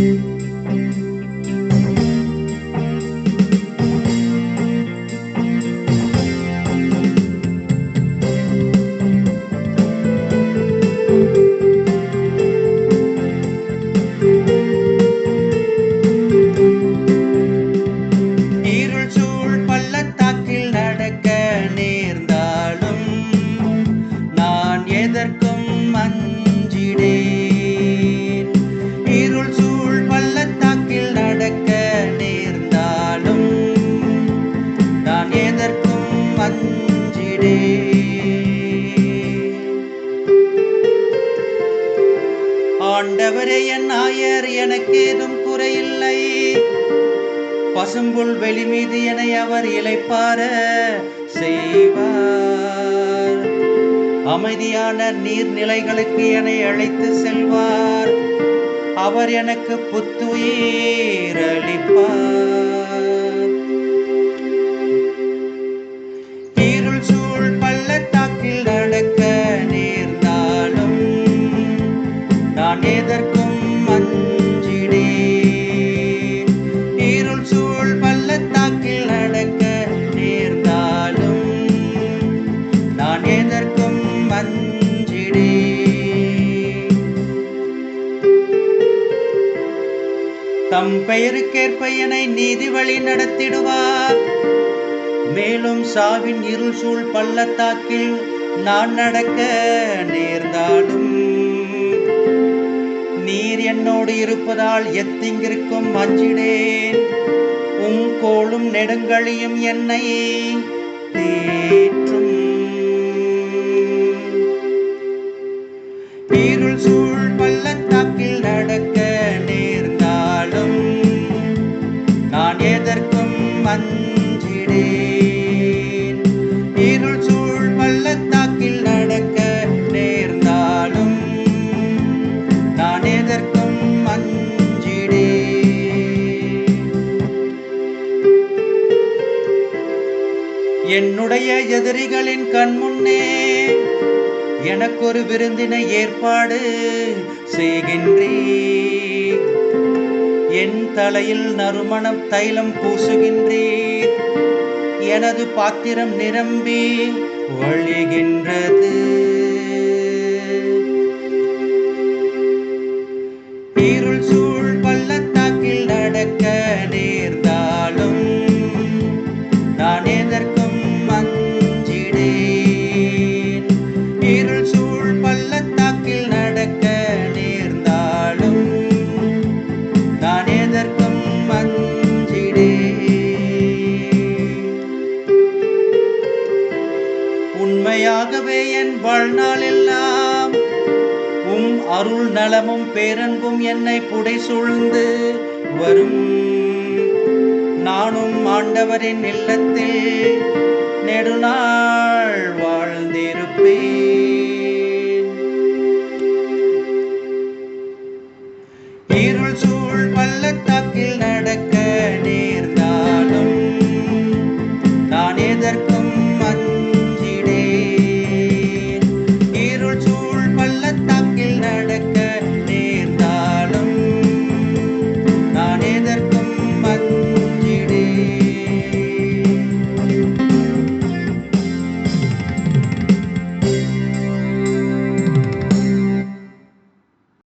இருள் எதற்கும் ஆண்டவரே என் நாயர் எனக்கேதும் குறையில்லை. பசும்புல் வெளி மீது என அவர் இளைப்பார செய்வார். அமைதியான நீர்நிலைகளுக்கு என்னை அழைத்து செல்வார். அவர் எனக்கு புத்துயிர் நான் எதற்கும் அஞ்சிடேன் இருள் சூழ் பள்ளத்தாக்கில் நடக்க நேர்ந்தாலும் நான் எதற்கும் அஞ்சிடேன் தம் பெயருக்கேற்ப என்னை நீதி வழி நடத்திடுவார். மேலும் சாவின் இருள் சூழ் பள்ளத்தாக்கில் நான் நடக்க நேர்ந்தாலும் என்னோடு இருப்பதால் எத்திங்கிருக்கும் அஞ்சிடேன் உங்கோளும் நெடுங்கழியும் என்னை தேற்றும் என்னுடைய எதிரிகளின் கண்முன்னே எனக்கொரு விருந்தினை ஏற்பாடு செய்கின்றீர். என் தலையில் நறுமணம் தைலம் பூசுகின்றீர். எனது பாத்திரம் நிரம்பி வழிகின்றது. இருள் சூழ் உண்மையாகவே என் வாழ்நாள் எல்லாம் உம் அருள் நலமும் பேரன்பும் என்னை புடை சூழ்ந்து வரும். நானும் ஆண்டவரின் இல்லத்தில் நெடுநாள் வாழ்ந்திருப்பேன். இருள் சூழ் பள்ளத்தால்